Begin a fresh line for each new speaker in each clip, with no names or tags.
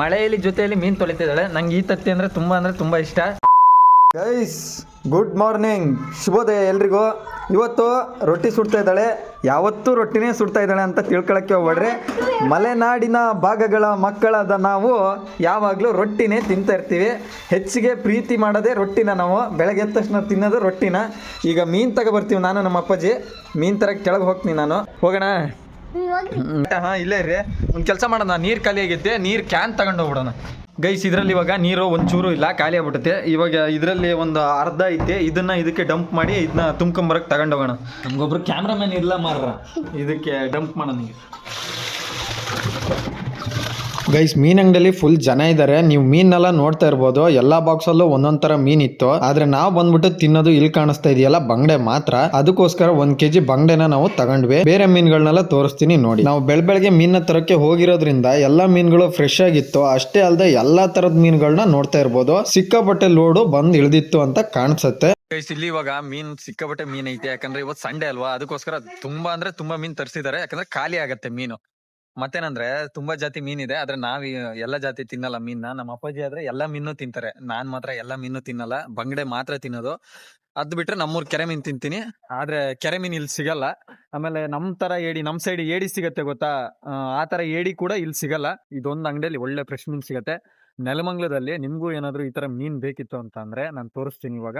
ಮಳೆಯಲ್ಲಿ ಜೊತೆಯಲ್ಲಿ ಮೀನು ತೊಳಿತಿದ್ದಾಳೆ. ನಂಗೆ ಈ ತತ್ತಿ ಅಂದರೆ ತುಂಬ ಅಂದರೆ ತುಂಬ ಇಷ್ಟ.
ಗೈಸ್ ಗುಡ್ ಮಾರ್ನಿಂಗ್ ಶುಭೋದಯ ಎಲ್ರಿಗೂ. ಇವತ್ತು ರೊಟ್ಟಿ ಸುಡ್ತಾ ಇದ್ದಾಳೆ. ಯಾವತ್ತೂ ರೊಟ್ಟಿನೇ ಸುಡ್ತಾ ಇದ್ದಾಳೆ ಅಂತ ತಿಳ್ಕೊಳಕ್ಕೆ ಹೋಗ್ಬೇಡ್ರಿ. ಮಲೆನಾಡಿನ ಭಾಗಗಳ ಮಕ್ಕಳಾದ ನಾವು ಯಾವಾಗಲೂ ರೊಟ್ಟಿನೇ ತಿಂತಾ ಇರ್ತೀವಿ. ಹೆಚ್ಚಿಗೆ ಪ್ರೀತಿ ಮಾಡೋದೇ ರೊಟ್ಟಿನ ನಾವು ಬೆಳಗ್ಗೆ ಎದ್ದ ತಕ್ಷಣ ತಿನ್ನೋದು ರೊಟ್ಟಿನ. ಈಗ ಮೀನು ತಗೊಬರ್ತೀವಿ ನಾನು ನಮ್ಮ ಅಪ್ಪಾಜಿ. ಮೀನು ತರಕ್ಕೆ ಕೆಳಗೆ ಹೋಗ್ತೀನಿ ನಾನು. ಹೋಗೋಣ. ಹಾಂ ಇಲ್ಲೇ ರೀ ಒಂದು ಕೆಲಸ ಮಾಡೋಣ. ನೀರು ಖಾಲಿ ಆಗೈತೆ ನೀರು ಕ್ಯಾನ್ ತಗೊಂಡು ಹೋಗ್ಬಿಡೋಣ. ಗೈಸ್ ಇದರಲ್ಲಿ ಇವಾಗ ನೀರು ಒಂಚೂರು ಇಲ್ಲ ಖಾಲಿ ಆಗ್ಬಿಡುತ್ತೆ ಇವಾಗ ಇದರಲ್ಲಿ ಒಂದು ಅರ್ಧ ಐತೆ. ಇದನ್ನ ಇದಕ್ಕೆ ಡಂಪ್ ಮಾಡಿ ಇದನ್ನ ತುಂಬ್ಕೊಂಬರಕ್ಕೆ ತಗೊಂಡು ಹೋಗೋಣ. ನಮ್ಗೊಬ್ರು ಕ್ಯಾಮ್ರಾಮನ್ ಇಲ್ಲ ಮಾರ್ರ. ಇದಕ್ಕೆ ಡಂಪ್ ಮಾಡೋಣ ಗೈಸ್ ಮೀನ್ ಅಂಗಡಿಯಲ್ಲಿ ಫುಲ್ ಜನ ಇದ್ದಾರೆ ನೀವು ಮೀನೆಲ್ಲ ನೋಡ್ತಾ ಇರ್ಬೋದು. ಎಲ್ಲಾ ಬಾಕ್ಸ್ ಅಲ್ಲೂ ಒಂದೊಂದ್ ತರ ಮೀನ್ ಇತ್ತು. ಆದ್ರೆ ನಾವು ಬಂದ್ಬಿಟ್ಟು ತಿನ್ನೋದು ಇಲ್ಲಿ ಕಾಣಿಸ್ತಾ ಇದೆಯಲ್ಲ, ಬಂಗಡೆ ಮಾತ್ರ. ಅದಕ್ಕೋಸ್ಕರ ಒಂದ್ ಕೆಜಿ ಬಂಗಡೆನ ನಾವು ತಗೊಂಡ್ವಿ. ಬೇರೆ ಮೀನ್ಗಳನ್ನೆಲ್ಲ ತೋರಿಸ್ತೀನಿ ನೋಡಿ. ನಾವು ಬೆಳ ಬೆಳಗ್ಗೆ ಮೀನ್ನ ತರಕ್ಕೆ ಹೋಗಿರೋದ್ರಿಂದ ಎಲ್ಲಾ ಮೀನ್ಗಳು ಫ್ರೆಶ್ ಆಗಿತ್ತು. ಅಷ್ಟೇ ಅಲ್ಲದೆ ಎಲ್ಲಾ ತರದ ಮೀನ್ಗಳನ್ನ ನೋಡ್ತಾ ಇರ್ಬೋದು. ಸಿಕ್ಕಾಪಟ್ಟೆ ಲೋಡು ಬಂದ್ ಇಳಿದಿತ್ತು ಅಂತ ಕಾಣಿಸುತ್ತೆ. ಇಲ್ಲಿ ಇವಾಗ ಮೀನ್, ಸಿಕ್ಕಾಪಟ್ಟೆ ಮೀನ್ ಐತೆ. ಯಾಕಂದ್ರೆ ಇವತ್ತು ಸಂಡೆ ಅಲ್ವಾ? ಅದಕ್ಕೋಸ್ಕರ ತುಂಬಾ ಅಂದ್ರೆ ತುಂಬಾ ಮೀನ್ ತರಿಸಿದ್ದಾರೆ. ಯಾಕಂದ್ರೆ ಖಾಲಿ ಆಗತ್ತೆ ಮೀನು. ಮತ್ತೇನಂದ್ರೆ ತುಂಬಾ ಜಾತಿ ಮೀನ್ ಇದೆ ಆದ್ರೆ ನಾವ್ ಎಲ್ಲಾ ಜಾತಿ ತಿನ್ನಲ್ಲ ಮೀನ್ನ ನಮ್ಮ ಅಪ್ಪಾಜಿ ಆದ್ರೆ ಎಲ್ಲಾ ಮೀನು ತಿಂತಾರೆ. ನಾನ್ ಮಾತ್ರ ಎಲ್ಲಾ ಮೀನು ತಿನ್ನಲ್ಲ ಬಂಗಡೆ ಮಾತ್ರ ತಿನ್ನೋದು. ಅದ್ ಬಿಟ್ರೆ ನಮ್ಮೂರ್ ಕೆರೆ ಮೀನ್ ತಿಂತೀನಿ ಆದ್ರೆ ಕೆರೆ ಮೀನ್ ಇಲ್ಲಿ ಸಿಗಲ್ಲ. ಆಮೇಲೆ ನಮ್ ತರ ಏಡಿ ನಮ್ ಸೈಡ್ ಏಡಿ ಸಿಗತ್ತೆ ಗೊತ್ತಾ? ಆ, ತರ ಏಡಿ ಕೂಡ ಇಲ್ಲಿ ಸಿಗಲ್ಲ. ಇದೊಂದ್ ಅಂಗಡಿಯಲ್ಲಿ ಒಳ್ಳೆ ಫ್ರೆಶ್ ಮೀನ್ ಸಿಗತ್ತೆ. ನೆಲಮಂಗ್ಲದಲ್ಲಿ ನಿಮ್ಗೂ ಏನಾದ್ರು ಈ ತರ ಮೀನ್ ಬೇಕಿತ್ತು ಅಂತ ಅಂದ್ರೆ ನಾನು ತೋರಿಸ್ತೀನಿ ಇವಾಗ.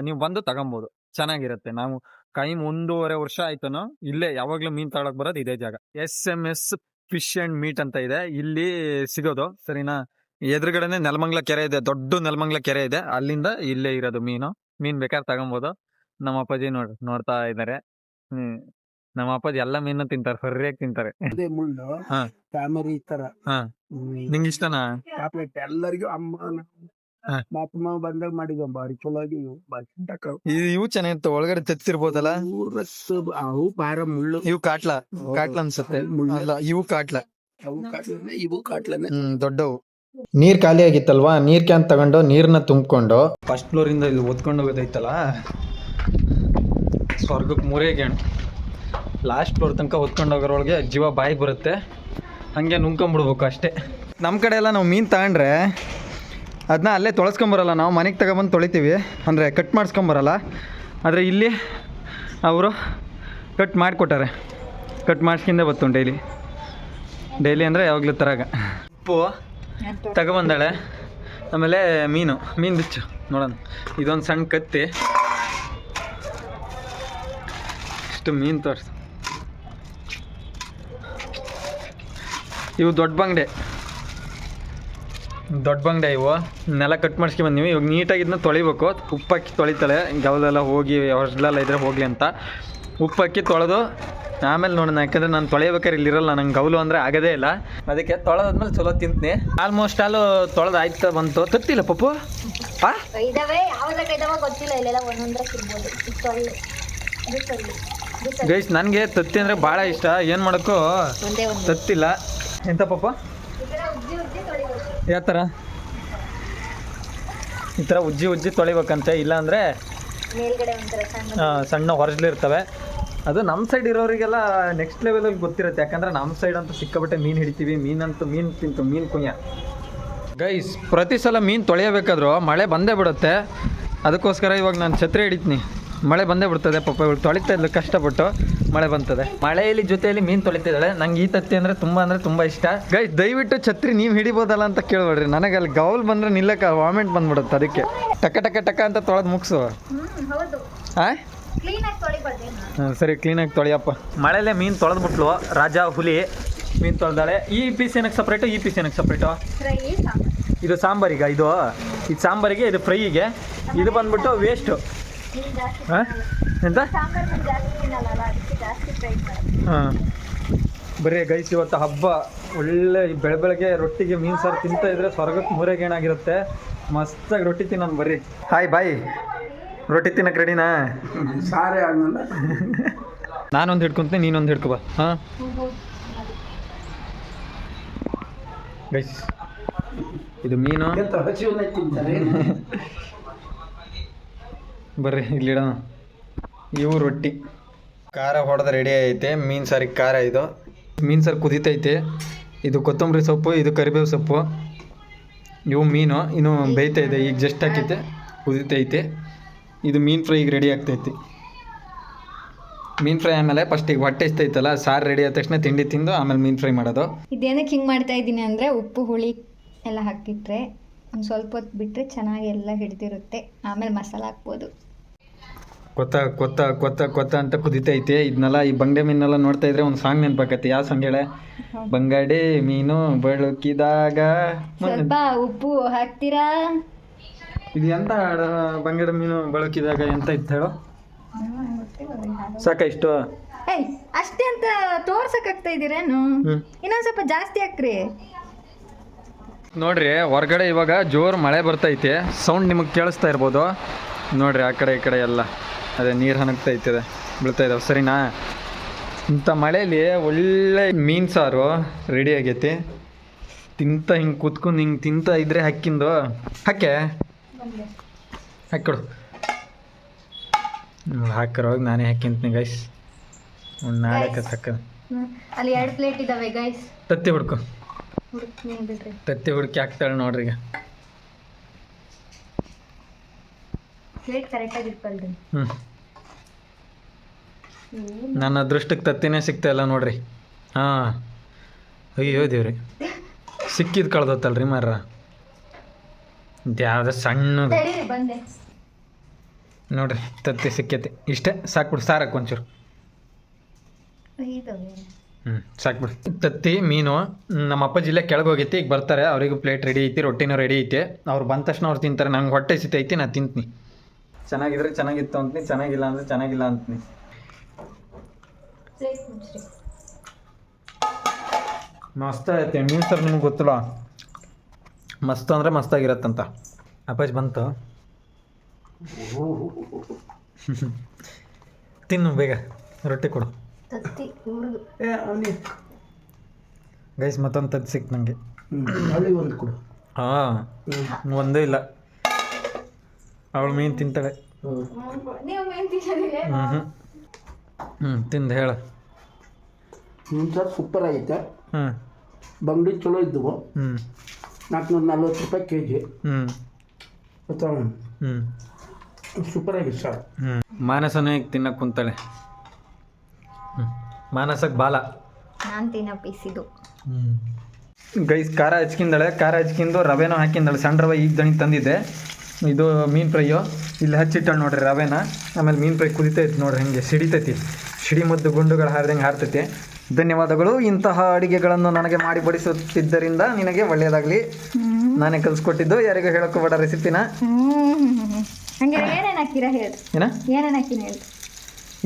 ನೀವು ಬಂದು ತಗೊಂಬೋದು. ಚೆನ್ನಾಗಿರುತ್ತೆ. ನಾವು ಕೈ ಒಂದೂವರೆ ವರ್ಷ ಆಯ್ತನೋ ಇಲ್ಲೇ ಯಾವಾಗ್ಲೂ ಮೀನ್ ತಗೊಳಕ್ ಬರೋದು ಇದೇ ಜಾಗ. S M S fish and meat ಅಂತ ಇದೆ. ಇಲ್ಲಿ ಸಿಗೋದು. ಸರಿನಾ? ಎದುರುಗಡೆನೆ ನೆಲಮಂಗ್ಲ ಕೆರೆ ಇದೆ. ದೊಡ್ಡ ನೆಲಮಂಗ್ಲ ಕೆರೆ ಇದೆ. ಅಲ್ಲಿಂದ ಇಲ್ಲೇ ಇರೋದು ಮೀನು. ಮೀನ್ ಬೇಕಾದ್ರೆ ತಗೊಬೋದು. ನಮ್ಮ ಅಪ್ಪಾಜಿ ನೋಡ್ ನೋಡ್ತಾ ಇದಾರೆ ಹ್ಮ್. ನಮ್ಮ ಅಪ್ಪಾಜಿ ಎಲ್ಲ ಮೀನು ತಿಂತಾರೆ. ಸರಿಯಾಗಿ ತಿಂತಾರೆ.
ಅದೇ ಮುಳ್ಳು
ಹಾ.
ತರ
ಹಾ. ನಿಂಗೆ ಇಷ್ಟನಾ?
ಎಲ್ಲರಿಗೂ ಅಮ್ಮ
ಹಾ.
ಮಾತಮ್ಮ ಬಂದಾಗ ಮಾಡಿದ್ವು ಬಾರಿ ಚಲೋ ಆಗಿ
ಇವು ಇವು ಚೆನ್ನಾಗಿತ್ತು ಒಳಗಡೆ ತೆತ್ತಿರ್ಬೋದಲ್ಲ?
ಅವು ಬಾರ ಮುಳ್ಳು.
ಇವು ಕಾಟ್ಲ ಕಾಟ್ಲ ಅನ್ಸುತ್ತೆ.
ಮುಳ್ಳು.
ಅಲ್ಲ ಇವು ಕಾಟ್ಲ.
ಅವು ಕಾಟ್ಲನೆ ಇವು ಕಾಟ್ಲನೆ.
ಹ್ಮ್ ದೊಡ್ಡವು. ನೀರ್ ಖಾಲಿ ಆಗಿತ್ತಲ್ವಾ? ನೀರ್ ಕ್ಯಾನ್ ತಗೊಂಡು ನೀರ್ನ ತುಂಬಿಕೊಂಡು. ಫಸ್ಟ್ ಫ್ಲೋರ್ ಇಂದ ಇಲ್ಲಿ ಓದ್ಕೊಂಡು ಹೋಗೋದೈತಲ್ಲ? ಸ್ವರ್ಗಕ್ಕೆ ಮೂರೇ ಗೇಣು. ಲಾಸ್ಟ್ ಫ್ಲೋರ್ ತನಕ ಓದ್ಕೊಂಡು ಹೋಗೋರೊಳಗೆ ಜೀವ ಬಾಯಿ ಬರುತ್ತೆ. ಹಂಗೆ ನುಂಕೊಂಬಿಡ್ಬೇಕು ಅಷ್ಟೇ. ನಮ್ಮ ಕಡೆ ಎಲ್ಲ ನಾವು ಮೀನು ತಗೊಂಡ್ರೆ ಅದನ್ನ ಅಲ್ಲೇ ತೊಳಸ್ಕೊಂಬರಲ್ಲ, ನಾವು ಮನೆಗೆ ತಗೊಬಂದು ತೊಳಿತೀವಿ. ಅಂದರೆ ಕಟ್ ಮಾಡಿಸ್ಕೊಂಬರಲ್ಲ. ಆದರೆ ಇಲ್ಲಿ ಅವರು ಕಟ್ ಮಾಡಿಕೊಟ್ಟಾರೆ. ಕಟ್ ಮಾಡಿಸ್ಕೊಂಡೇ ಬತ್ತು ಡೈಲಿ. ಡೈಲಿ ಅಂದರೆ ಯಾವಾಗಲೂ ತರಾಗ. ಉಪ್ಪು ತಗೊಬಂದಾಳೆ. ಆಮೇಲೆ ಮೀನು ಮೀನು ಬಿಚ್ಚು, ನೋಡೋಣ. ಇದೊಂದು ಸಣ್ಣ ಕತ್ತಿ. ಇಷ್ಟು ಮೀನು ತೋರಿಸು. ಇವು ದೊಡ್ಡ ಬಂಗಡೆ. ದೊಡ್ಡ ಬಂಗ್ಡೆ ಇವು. ನೆಲ ಕಟ್ ಮಾಡಿಸ್ಕೊಂಡ್ ಬಂದೀವಿ ಇವಾಗ ನೀಟಾಗಿ ಇದನ್ನ ತೊಳಿಬೇಕು. ಉಪ್ಪಾಕಿ ತೊಳಿತಾಳೆ. ಗವಲೆಲ್ಲ ಹೋಗಿ ಹೊಸಲೆಲ್ಲ ಇದ್ರೆ ಹೋಗಲಿ ಅಂತ. ಉಪ್ಪಾಕಿ ತೊಳೆದು ಆಮೇಲೆ ನೋಡೋಣ. ಯಾಕಂದ್ರೆ ನಾನು ತೊಳೆಯಬೇಕಾದ್ರೆ ಇಲ್ಲಿರಲ್ಲ. ನಂಗೆ ಗೌಲು ಅಂದರೆ ಆಗೋದೇ ಇಲ್ಲ. ಅದಕ್ಕೆ ತೊಳೆದಾದ್ಮೇಲೆ ಚಲೋ ತಿಂತೀನಿ. ಆಲ್ಮೋಸ್ಟ್ ಆಲು ತೊಳೆದು ಆಯ್ತಾ ಬಂತು. ತತ್ತಿಲ್ಲ ಪಪ್ಪು? ಗೈಸ್ ನನಗೆ ತತ್ತಿ ಅಂದರೆ ಭಾಳ ಇಷ್ಟ. ಏನು ಮಾಡೋಕ್ಕೂ ತತ್ತಿಲ್ಲ. ಎಂತ ಪಪ್ಪ
ಈ ಕಡೆ ಉಜ್ಜಿ ಉಜ್ಜಿ ತೊಳಿಬೇಕು
ಯಾವ ಥರ ಈ ಥರ ಉಜ್ಜಿ ಉಜ್ಜಿ ತೊಳಿಬೇಕಂತೆ ಇಲ್ಲಾಂದರೆ
ಸಣ್ಣ
ಹೊರಜ್ಲಿರ್ತವೆ ಅದು ನಮ್ಮ ಸೈಡ್ ಇರೋರಿಗೆಲ್ಲ ನೆಕ್ಸ್ಟ್ ಲೆವೆಲಲ್ಲಿ ಗೊತ್ತಿರುತ್ತೆ. ಯಾಕಂದರೆ ನಮ್ಮ ಸೈಡ್ ಅಂತೂ ಸಿಕ್ಕಾಪಟ್ಟೆ ಮೀನು ಹಿಡಿತೀವಿ. ಮೀನಂತೂ ಮೀನು ತಿಂತು ಮೀನು ಕುಯ್ಯ ಗೈಸ್ ಪ್ರತಿ ಸಲ ಮೀನು ತೊಳೆಯಬೇಕಾದ್ರೂ ಮಳೆ ಬಂದೇ ಬಿಡುತ್ತೆ. ಅದಕ್ಕೋಸ್ಕರ ಇವಾಗ ನಾನು ಛತ್ರಿ ಹಿಡಿತೀನಿ. ಮಳೆ ಬಂದೇ ಬಿಡ್ತದೆ ಪಾಪ ಇವಳು ತೊಳಿತಾ ಇದ್ಲು ಕಷ್ಟಪಟ್ಟು ಮಳೆ ಬಂತದೆ. ಮಳೆಯಲ್ಲಿ ಜೊತೆಯಲ್ಲಿ ಮೀನು ತೊಳಿತಿದ್ದಾಳೆ. ನಂಗೆ ಈ ತತ್ತಿ ಅಂದರೆ ತುಂಬ ಅಂದರೆ ತುಂಬ ಇಷ್ಟ. ಗೈ ದಯವಿಟ್ಟು ಛತ್ರಿ ನೀವು ಹಿಡಿಬೋದಲ್ಲ ಅಂತ ಕೇಳ್ಬೇಡ್ರಿ. ನನಗೆ ಅಲ್ಲಿ ಗೌಲ್ ಬಂದರೆ ನಿಲ್ಲಕ್ಕೆ ವಾಮಿಟ್ ಬಂದ್ಬಿಡುತ್ತೆ ಅದಕ್ಕೆ. ಟಕ ಟಕ ಟಕ ಅಂತ ತೊಳೆದು ಮುಗಿಸು. ಹಾಂ ಸರಿ ಕ್ಲೀನಾಗಿ ತೊಳೆಯಪ್ಪ. ಮಳೆಲೆ ಮೀನು ತೊಳೆದ್ಬಿಟ್ಲು ರಾಜ ಹುಲಿ ಮೀನು ತೊಳೆದಾಳೆ. ಈ ಪೀಸ್ ಏನಕ್ಕೆ ಸಪ್ರೇಟು ಈ ಪೀಸ್ ಏನಕ್ಕೆ ಸಪ್ರೇಟು ಇದು ಸಾಂಬಾರಿಗ? ಇದು? ಇದು ಸಾಂಬಾರಿಗೆ ಇದು ಫ್ರೈಗೆ ಇದು ಬಂದ್ಬಿಟ್ಟು ವೇಸ್ಟು ಎಂತ? ಹಾಂ. ಬರೀ ಗೈಸ್ ಇವತ್ತು ಹಬ್ಬ. ಒಳ್ಳೆ ಬೆಳೆ ಬೆಳ ಬೆಳಗ್ಗೆ ರೊಟ್ಟಿಗೆ ಮೀನು ಸಾರು ತಿಂತಾ ಇದ್ರೆ ಸ್ವರ್ಗಕ್ಕೆ ಮೂರೇಗೇಣಾಗಿರುತ್ತೆ ಮಸ್ತಾಗಿ ರೊಟ್ಟಿ ತಿನ್ನೋನು ಬರ್ರಿ. ಹಾಯ್ ಬಾಯ್ ರೊಟ್ಟಿ ತಿನ್ನಕ್ಕೆ ರೆಡಿನಾ
ಸಾರೆ ಆಗಲ್ಲ
ನಾನೊಂದು ಹಿಡ್ಕೊಂತೀನಿ ನೀನೊಂದು ಹಿಡ್ಕೊಬಾ ಹಾಂ? ಗೈಸ್ ಇದು ಮೀನು. ಬರ್ರಿ ಇಲ್ಲಿಡೋಣ. ಇವು ರೊಟ್ಟಿ. ಖಾರ ಹೊಡೆದ ರೆಡಿ ಐತೆ ಮೀನು ಸಾರಿಗೆ ಖಾರ ಇದು. ಮೀನು ಸಾರು ಕುದೀತೈತೆ. ಇದು ಕೊತ್ತಂಬರಿ ಸೊಪ್ಪು ಇದು ಕರಿಬೇವು ಸೊಪ್ಪು. ಇವು ಮೀನು ಇನ್ನು ಬೇಯ್ತಾ ಇದೆ ಈಗ ಜಸ್ಟ್ ಹಾಕೈತೆ ಕುದಿತೈತೆ. ಇದು ಮೀನು ಫ್ರೈ ಈಗ ರೆಡಿ ಆಗ್ತೈತಿ. ಮೀನು ಫ್ರೈ ಆಮೇಲೆ ಈಗ ಹೊಟ್ಟೆ ಇಸ್ತೈತಲ್ಲ ಸಾರು ರೆಡಿ ಆದ ತಕ್ಷಣ ತಿಂಡಿ ತಿಂದು ಆಮೇಲೆ ಮೀನು ಫ್ರೈ ಮಾಡೋದು.
ಇದೇನಕ್ಕೆ ಹಿಂಗೆ ಮಾಡ್ತಾ ಇದ್ದೀನಿ ಅಂದರೆ ಉಪ್ಪು ಹುಳಿ ಎಲ್ಲ ಹಾಕಿಟ್ರೆ ಒಂದು ಸ್ವಲ್ಪ ಹೊತ್ತು ಬಿಟ್ಟರೆ ಚೆನ್ನಾಗಿ ಎಲ್ಲ ಹಿಡಿದಿರುತ್ತೆ. ಆಮೇಲೆ ಮಸಾಲ ಹಾಕ್ಬೋದು.
ಕೊತ್ತ ಕೊತ್ತ ಕೊತ್ತ ಕೊತ್ತ ಅಂತ ಕುದಿತೈತೆ. ಇದನ್ನೆಲ್ಲ ಈ ಬಂಗಡೆ ಮೀನೆಲ್ಲ ನೋಡ್ತಾ ಇದ್ರೆ ಒಂದು ಸಾಂಗ್ ನೆನಪಾಕತ್ತೆ ಯಾವ ಸಾಂಗ್ ಹೇಳ? ಬಂಗಡೆ ಮೀನು ಬೆಳಕಿದಾಗ.
ಸ್ವಲ್ಪ ಉಪ್ಪು ಹಾಕ್ತೀರಾ?
ಇದು ಎಂತ ಹಾಡು? ಬಂಗಡೆ ಮೀನು ಬೆಳಕಿದಾಗ ಎಂತ ಇತ್ತು ಹೇಳೋ? ಸಾಕ ಇಷ್ಟು.
ಅಷ್ಟೇ ಅಂತ ತೋರ್ಸಕ್ಕಾಗ್ತಾ ಇದ್ದೀರೇನು? ಇನ್ನೊಂದು ಸ್ವಲ್ಪ ಜಾಸ್ತಿ ಹಾಕ್ರಿ.
ನೋಡ್ರಿ ಹೊರಗಡೆ ಇವಾಗ ಜೋರು ಮಳೆ ಬರ್ತೈತೆ. ಸೌಂಡ್ ನಿಮಗೆ ಕೇಳಿಸ್ತಾ ಇರ್ಬೋದು. ನೋಡ್ರಿ ಆ ಕಡೆ ಈ ಕಡೆ ಎಲ್ಲ ಅದೇ ನೀರು ಹನಗ್ತೈತೆ ಬೀಳ್ತಾ ಇದಾವೆ. ಸರಿನಾ? ಇಂಥ ಮಳೆಯಲ್ಲಿ ಒಳ್ಳೆ ಮೀನು ಸಾರು ರೆಡಿ ಆಗೈತಿ. ತಿಂತ ಹಿಂಗೆ ಕೂತ್ಕೊಂಡು ಹಿಂಗೆ ತಿಂತ ಇದ್ರೆ ಹಕ್ಕಿಂದು. ಹಾಕೆ? ಹಾಕೊಡು ಹಾಕಿರೋ ನಾನೇ ಹಾಕಿಂತೀನಿ ಗೈಸ್ ನಾಳೆ
ಕಸಕ್ಕ. ಅಲ್ಲಿ ಎರಡು ಪ್ಲೇಟ್ ಇದಾವೆ ಗೈಸ್
ತತ್ತಿ ಹುಡ್ಕೊ. ತತ್ತಿ ಹುಡುಕಿ ಹಾಕ್ತಾಳೆ ನೋಡ್ರಿ ಈಗ.
ಪ್ಲೇಟ್ ಕರೆಕ್ಟಾಗಿ ಇಟ್ಕೊಳ್ರಿ
ಹ್ಞೂ ನನ್ನ ಅದೃಷ್ಟಕ್ಕೆ ತತ್ತಿನೇ ಸಿಗ್ತಾ ಇಲ್ಲ ನೋಡ್ರಿ. ಹಾಂ. ಅಯ್ಯೋ ದೇವ್ರಿ. ಸಿಕ್ಕಿದ್ ಕಳ್ದತ್ತಲ್ರಿ ಮರ ಯಾವ್ದ ಸಣ್ಣದು. ನೋಡ್ರಿ ತತ್ತಿ ಸಿಕ್ಕೈತಿ. ಇಷ್ಟೇ ಸಾಕ್ಬಿಡು ಸಾರಕ್ಕೆ ಒಂಚೂರು. ಹ್ಞೂ ಸಾಕ್ಬಿಡು ತತ್ತಿ ಮೀನು ನಮ್ಮ ಅಪ್ಪ ಜಿಲ್ಲೆ ಕೆಳಗೆ ಹೋಗೈತಿ ಈಗ ಬರ್ತಾರೆ ಅವರಿಗೂ ಪ್ಲೇಟ್ ರೆಡಿ ಐತಿ ರೊಟ್ಟಿನೂ ರೆಡಿ ಐತಿ. ಅವ್ರು ಬಂದ ತಕ್ಷಣ ಅವ್ರು ತಿಂತಾರೆ ನಂಗೆ ಹೊಟ್ಟೆ ಸಿತೈತಿ ನಾ ತಿಂತೀನಿ. ಚೆನ್ನಾಗಿದ್ರೆ ಚೆನ್ನಾಗಿತ್ತು ಅಂತೀನಿ ಚೆನ್ನಾಗಿಲ್ಲ ಅಂದರೆ ಚೆನ್ನಾಗಿಲ್ಲ ಅಂತೀನಿ. ಮಸ್ತ್ ಐತೆ ಮೀನು ಸರ್ ನಿಮ್ಗೆ ಗೊತ್ತಿಲ್ಲ ಮಸ್ತ್ ಅಂದರೆ ಮಸ್ತಾಗಿರತ್ತಂತ ಅಪ್ಪಾಜಿ ಬಂತು. ತಿನ್ನು ಬೇಗ ರೊಟ್ಟಿ ಕೊಡು.
ತತ್ತಿ ಇವ್ರದ್ದು
ಏ ಅವನಿ
ಗೈಸ್ ಮತ್ತೊಂದು ತದ್ದು ಸಿಕ್ತು ನನಗೆ
ಒಂದು ಕೊಡು.
ಹಾಂ ಒಂದೇ ಇಲ್ಲ. ಅವಳು ಮೀನು ತಿಂತಾಳೆ.
ನೀವು ಮೇನ್
ಹ್ಞೂ ಹ್ಞೂ ಹ್ಞೂ ತಿಂದು ಹೇಳು.
ಹ್ಞೂ ಸರ್ ಸೂಪರ್ ಆಗೈತೆ.
ಹ್ಞೂ
ಬಂಗಡಿ ಚಲೋ ಇದ್ದವು
ಹ್ಞೂ
ನಾಲ್ಕುನೂರ ನಲ್ವತ್ತು ರೂಪಾಯಿ ಕೆ ಜಿ
ಹ್ಞೂ ಹ್ಞೂ
ಸೂಪರ್ ಆಗಿತ್ತು ಸರ್.
ಹ್ಞೂ ಮಾನಸನೇ ಈಗ ತಿನ್ನಕ್ಕೆ ಕುಂತಾಳೆ. ಮಾನಸಕ್ಕೆ ಬಾಲ.
ನಾನು ತಿನ್ನೋ ಪೀಸಿದು
ಗೈಸ್ ಖಾರ ಹಚ್ಕಿಂದಳೆ. ಖಾರ ಹಚ್ಕಿಂದು ರವೆನೂ ಹಾಕಿಂದಳೆ. ಸಣ್ಣ ರವೆ ಈಗ ದಣಿ ತಂದಿದ್ದೆ. ಇದು ಮೀನು ಫ್ರೈಯು. ಇಲ್ಲಿ ಹಚ್ಚಿಟ್ಟಾಳೆ ನೋಡ್ರಿ ರವೆನ. ಆಮೇಲೆ ಮೀನು ಫ್ರೈ ಕುದಿತೈತಿ ನೋಡ್ರಿ ಹಿಂಗೆ. ಸಿಡಿತೈತಿ. ಸಿಡಿ ಮದ್ದು ಗುಂಡುಗಳು ಹಾರ್ದಂಗೆ ಹಾರ್ತೈತಿ. ಧನ್ಯವಾದಗಳು. ಇಂತಹ ಅಡಿಗೆಗಳನ್ನು ನನಗೆ ಮಾಡಿ ಬಡಿಸುತ್ತಿದ್ದರಿಂದ ನಿನಗೆ ಒಳ್ಳೆಯದಾಗಲಿ. ನಾನೇ ಕಲಿಸ್ಕೊಟ್ಟಿದ್ದು. ಯಾರಿಗೂ ಹೇಳೋಕೋಬೇಡ ರೆಸಿಪಿನ
ಹಂಗೆ ಏನೇನು ಹಾಕಿರ ಹೇಳಿ.
ಏನ?
ಏನೇನು ಹಾಕಿನ ಹೇಳಿ.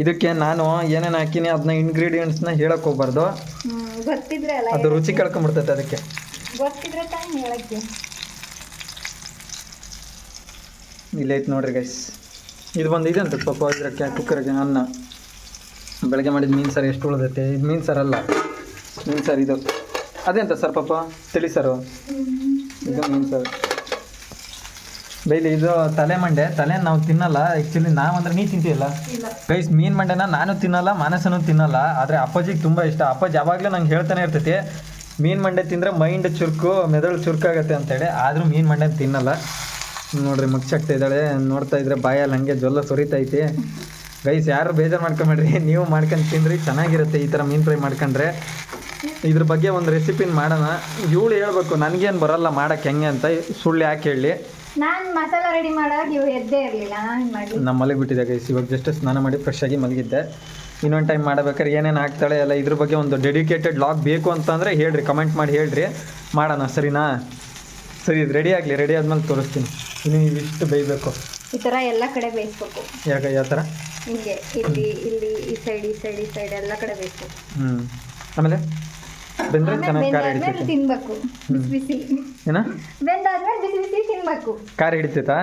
ಇದಕ್ಕೆ ನಾನು ಏನೇನು ಹಾಕಿನಿ ಅದನ್ನ ಇಂಗ್ರೀಡಿಯೆಂಟ್ಸ್ನ ಹೇಳಕ್ ಹೋಗ್ಬಾರ್ದು.
ಗೊತ್ತಿದ್ರೆ ಅಲ್ಲ
ಅದು ರುಚಿ ಕಳ್ಕೊಂಬಿಡ್ತೈತೆ ಅದಕ್ಕೆ.
ಗೊತ್ತಿದ್ರೆ ತಾನೇ ಹೇಳಕ್ಕೆ.
ಇಲ್ಲೈತೆ ನೋಡ್ರಿ ಗೈಸ್ ಇದು ಬಂದು ಇದೆ ಅಂತ ಪಾಪ ಇದಕ್ಕೆ ಕುಕ್ಕರ್ಗೆ ಅನ್ನ. ಬೆಳಗ್ಗೆ ಮಾಡಿದ ಮೀನು ಸಾರು ಎಷ್ಟು ಉಳಿದೈತೆ? ಇದು ಮೀನು ಸಾರು ಅಲ್ಲ. ಮೀನು ಸಾರು ಇದು. ಅದೆಂತ ಸರ್ ಪಾಪ ತಿಳಿ ಸಾರು ಇದು ಮೀನು ಸಾರು. ಬೈಲಿ ಇದು ತಲೆ ಮಂಡೆ ತಲೆ ನಾವು ತಿನ್ನಲ್ಲ ಆ್ಯಕ್ಚುಲಿ ನಾವು ಅಂದ್ರೆ ನೀ ತಿಂತೀಯಲ್ಲ? ಗೈಸ್ ಮೀನ್ ಮಂಡೆನ ನಾನು ತಿನ್ನಲ್ಲ ಮಾನಸನೂ ತಿನ್ನಲ್ಲ ಆದರೆ ಅಪ್ಪಾಜಿಗೆ ತುಂಬ ಇಷ್ಟ. ಅಪ್ಪಾಜಿ ಯಾವಾಗಲೂ ನಂಗೆ ಹೇಳ್ತಾನೆ ಇರ್ತೈತಿ ಮೀನು ಮಂಡೆ ತಿಂದರೆ ಮೈಂಡ್ ಚುರುಕು ಮೆದುಳು ಚುರುಕಾಗತ್ತೆ ಅಂತೇಳಿ ಆದರೂ ಮೀನು ಮಂಡೆ ತಿನ್ನಲ್ಲ. ನೋಡ್ರಿ ಮುಚ್ಚಾಗ್ತಾ ಇದ್ದಾಳೆ. ನೋಡ್ತಾ ಇದ್ರೆ ಬಾಯಲ್ಲಿ ಹಂಗೆ ಜೊಲ್ಲ ಸುರಿತೈತಿ. ಗೈಸ್ ಯಾರು ಬೇಜಾರು ಮಾಡ್ಕೊಂಬೇಡ್ರಿ. ನೀವು ಮಾಡ್ಕೊಂಡು ತಿನ್ರಿ ಚೆನ್ನಾಗಿರುತ್ತೆ ಈ ಥರ ಮೀನು ಫ್ರೈ ಮಾಡ್ಕೊಂಡ್ರೆ. ಇದ್ರ ಬಗ್ಗೆ ಒಂದು ರೆಸಿಪಿನ ಮಾಡೋಣ. ಇವಳು ಹೇಳ್ಬೇಕು ನನಗೇನು ಬರಲ್ಲ ಮಾಡಕ್ಕೆ ಹೆಂಗೆ? ಅಂತ ಸುಳ್ಳು ಯಾಕೆ ಹೇಳಿ.
ನಾನು ಮಸಾಲ ರೆಡಿ ಮಾಡಾಗ ಇವು ಎದ್ದೇ ಇರಲಿಲ್ಲ ನಾನು ಮಾಡಿ
ನಮ್ಮ ಮಲಗಿಬಿಟ್ಟಿದೆ ಗೈಸ್ ಇವಾಗ ಜಸ್ಟ್ ಸ್ನಾನ ಮಾಡಿ ಫ್ರೆಶ್ ಆಗಿ ಮಲಗಿದ್ದೆ. ಇನ್ನೊಂದು ಟೈಮ್ ಮಾಡಬೇಕಾದ್ರೆ ಏನೇನು ಹಾಕ್ತಾಳೆ ಎಲ್ಲ ಇದ್ರ ಬಗ್ಗೆ ಒಂದು ಡೆಡಿಕೇಟೆಡ್ ಲಾಗ್ ಬೇಕು ಅಂತಂದರೆ ಹೇಳ್ರಿ ಕಮೆಂಟ್ ಮಾಡಿ ಹೇಳ್ರಿ. ಮಾಡೋಣ ಸರಿನಾ? ಸರಿ ಇದು ರೆಡಿ ಆಗಲಿ ರೆಡಿ ಆದ್ಮೇಲೆ ತೋರಿಸ್ತೀನಿ. ಇನ್ನು ಇವಿಷ್ಟು ಬೇಯಬೇಕು.
ಈ ಥರ ಎಲ್ಲ ಕಡೆ ಬೇಯಿಸ್ಬೇಕು.
ಯಾಕ ಯಾವ ಥರ
ಹಿಂಗೆ ಇಲ್ಲಿ ಇಲ್ಲಿ ಈ ಸೈಡ್ ಈ ಸೈಡ್ ಈ ಸೈಡ್ ಎಲ್ಲ ಕಡೆ ಬೇಯಿಸ್ಬೇಕು.
ಹ್ಞೂ ಆಮೇಲೆ? ಬೆಂದರೆ ಚೆನ್ನಾಗಿ ಖಾರ
ಬೆಂದಾದ್ಮೇಲೆ
ಹಿಡಿತೈತೆ.
ತಿನ್ಬೇಕು. ಬಿಸಿ ಬಿಸಿ.
ಏನ?
ಬೆಂದಾದ್ಮೇಲೆ ಬಿಸಿ ಬಿಸಿ ತಿನ್ಬೇಕು.
ಖಾರ ಹಿಡಿತೈತಾ?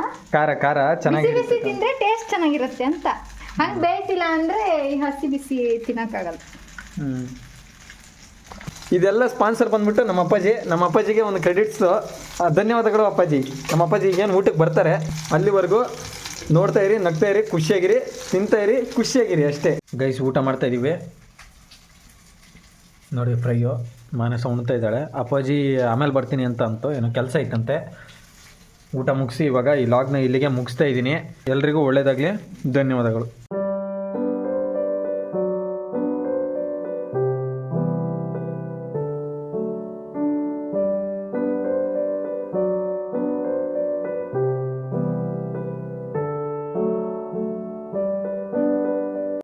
ಆ?
ಖಾರ ಖಾರ ಚೆನ್ನಾಗಿ
ಬಿಸಿ ಬಿಸಿ ತಿಂದ್ರೆ ಟೇಸ್ಟ್ ಚೆನ್ನಾಗಿರುತ್ತೆ ಅಂತ. ಹಂಗೆ ಬೇಯಿಸಿಲ್ಲ ಅಂದ್ರೆ ಈ ಹಸಿ ಬಿಸಿ ತಿನ್ನಕ್ಕಾಗಲ್ಲ.
ಇದೆಲ್ಲ ಸ್ಪಾನ್ಸರ್ ಬಂದ್ಬಿಟ್ಟು ನಮ್ಮ ಅಪ್ಪಾಜಿ. ನಮ್ಮ ಅಪ್ಪಾಜಿಗೆ ಒಂದು ಕ್ರೆಡಿಟ್ಸ್ ಧನ್ಯವಾದಗಳು ಅಪ್ಪಾಜಿ. ನಮ್ಮ ಅಪ್ಪಾಜಿ ಏನು ಊಟಕ್ಕೆ ಬರ್ತಾರೆ. ಅಲ್ಲಿವರೆಗೂ ನೋಡ್ತಾ ಇರಿ ನಗ್ತಾ ಇರಿ ಖುಷಿಯಾಗಿರಿ ತಿಂತಾ ಇರಿ ಖುಷಿಯಾಗಿರಿ ಅಷ್ಟೇ. ಗೈಸ್ ಊಟ ಮಾಡ್ತಾ ಇದೀವಿ. ನೋಡಿ ಫ್ರೈಯು. ಮಾನಸ ಉಣ್ತಾ ಇದ್ದಾಳೆ. ಅಪ್ಪಾಜಿ ಆಮೇಲೆ ಬರ್ತೀನಿ ಅಂತ ಅಂತು. ಏನೋ ಕೆಲಸ ಐತಂತೆ. ಊಟ ಮುಗಿಸಿ ಇವಾಗ ಈ ಲಾಗ್ನ ಇಲ್ಲಿಗೆ ಮುಗಿಸ್ತಾ ಇದ್ದೀನಿ. ಎಲ್ರಿಗೂ ಒಳ್ಳೆಯದಾಗಲಿ ಧನ್ಯವಾದಗಳು.